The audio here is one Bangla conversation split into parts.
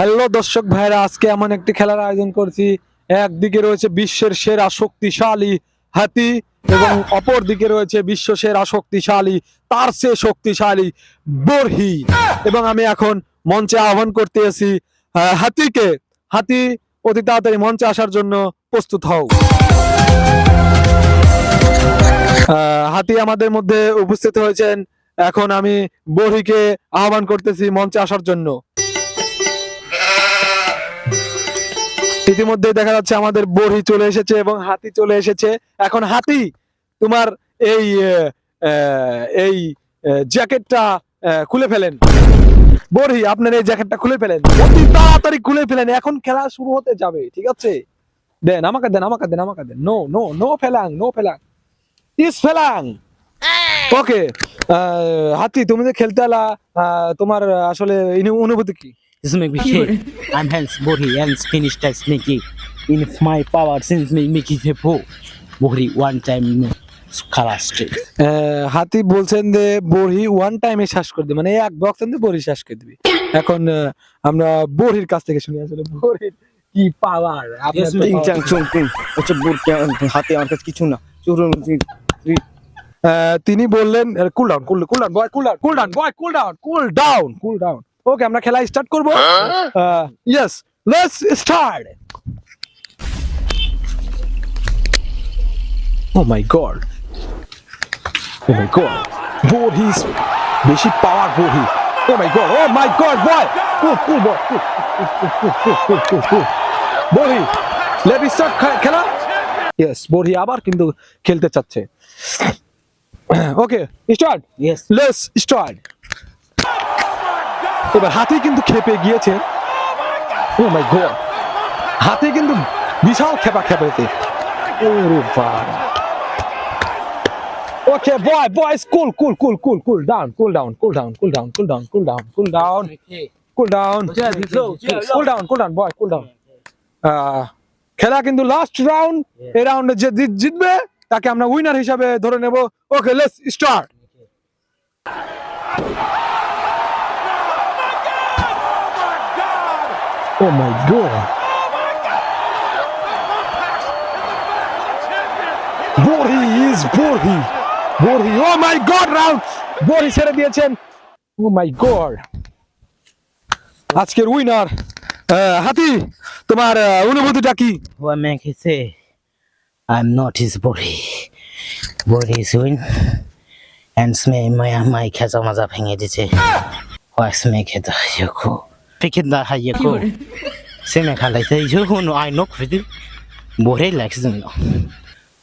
হ্যালো দর্শক ভাইরা আজকে এমন একটি খেলার আয়োজন করছি। একদিকে রয়েছে বিশ্বের সেরা শক্তিশালী হাতি এবং অপর দিকে রয়েছে বিশ্ব সেরা শক্তিশালী তার চেয়ে শক্তিশালী বরহি। এবং আমি এখন মঞ্চে আহ্বান করতে আহ, হাতিকে। হাতি অতি তাড়াতাড়ি মঞ্চে আসার জন্য প্রস্তুত হও। হাতি আমাদের মধ্যে উপস্থিত হয়েছেন। এখন আমি বরহিকে আহ্বান করতেছি মঞ্চে আসার জন্য। ইতিমধ্যে দেখা যাচ্ছে আমাদের বড়ি চলে এসেছে এবং হাতি চলে এসেছে। এখন হাতি তোমার এই এই জ্যাকেটটা খুলে ফেলেন। বড়ি আপনার এই জ্যাকেটটা খুলে ফেলেন। অতি তাড়াতাড়ি খুলে ফেলেন। এখন খেলা শুরু হতে যাবে ঠিক আছে? দেন আমাকে দেন আমাকে দেন আমাকে দেন। নো নো নো ফেলাং নো ফেলাং। ইস ফেলাং। ওকে হাতি তুমি যে খেলতে আহ, তোমার আসলে অনুভূতি কি? This make me shake. I'm Hans Bori and Spanish tax Mickey. In my power since me Mickey the po. Bori one time color হাতি বলছেন যে বড়ি ওয়ান টাইমে শ্বাস করে দিবে মানে এক বক্স বড়ি শ্বাস করে দিবি এখন আহ, আমরা বড়ির কাছ থেকে শুনি আসলে বড়ির কি পাওয়ার হচ্ছে হাতে আমার কাছে কিছু না তিনি বললেন cool down cool cool down boy cool down cool down boy cool down cool down cool down okay আমরা খেলা স্টার্ট করব। Yes let's start oh my god oh my god Borhi বেশি পাওয়ার বড়ি ও my god oh my god boy cool cool বয় বড়ি লেট স্টার্ট খেলা ইয়েস বড়ি আবার কিন্তু খেলতে চাচ্ছে। Okay start Yes. Let's start এবার হাতি কিন্তু খেপে গিয়েছে ও মাই গড হাতি কিন্তু বিশাল খেপা খেপেছে বাবা ওকে বয় বয়স cool cool cool cool cool down cool down cool down cool down cool down cool down cool down cool down cool down cool down boy cool down খেলা কিন্তু লাস্ট রাউন্ড এই রাউন্ডে যে জিতবে তাকে আমরা উইনার হিসাবে ধরে নেব okay let's start Oh my god. Borhi is Borhi. Borhi. Oh my god, round Borhi ছেড়ে দিয়েছেন। Oh my god. আজকের উইনার হাতি তোমার অনুভূতিটা কি? ও আমি খেছে I'm not his body. Body is win. And smell my my khazamaza ভেঙে দিছে। Wax me kheta yoko. I know for you. Body likes them.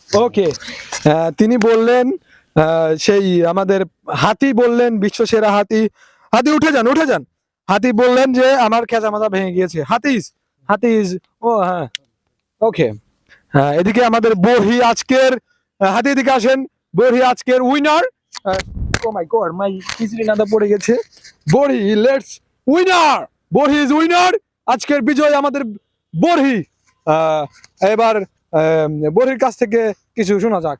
ওকে তিনি বললেন সেই আমাদের হাতি বললেন বিশ্ব সেরা হাতি। হাতি উঠে যান উঠে যান। হাতি বললেন যে আমার খেঁচা মাথা ভেঙে গিয়েছে। হাতিস হাতিস ও হ্যাঁ। ওকে হ্যাঁ এদিকে আমাদের বহি আজকের আহ, হাতি এদিকে আসেন। বহি আজকের winner oh my god my খিচড়ি নাদা পড়ে গেছে। Borhi let's winner Borhi is winner আজকের বিজয় আমাদের বরহি। এবার বরহির কাছ থেকে কিছু শোনা যাক।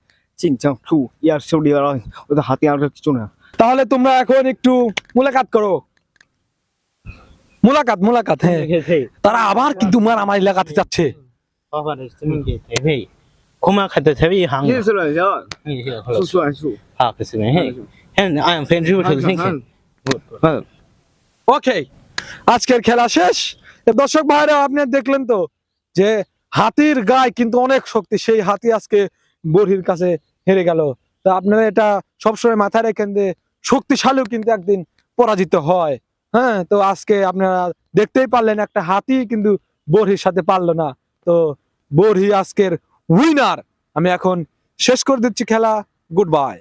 তাহলে তোমরা এখন একটু মোলাকাত করো। মোলাকাত মোলাকাত হ্যাঁ।, হ্যাঁ। তারা আবার কিন্তু মার আমার এলাকাতে যাচ্ছে? ওকে আজকের খেলা শেষ। দর্শক ভাইরা, আপনি দেখলেন তো যে হাতির গায়ে কিন্তু অনেক শক্তি, সেই হাতি আজকে বরহির কাছে হেরে গেল। তা আপনারা এটা সবসময় মাথায় রেখেন যে শক্তিশালীও কিন্তু একদিন পরাজিত হয়। হ্যাঁ তো আজকে আপনারা দেখতেই পারলেন একটা হাতি কিন্তু বরহির সাথে পারল না। তো বরহি আজকের উইনার আমি এখন শেষ করে দিচ্ছি খেলা। Good bye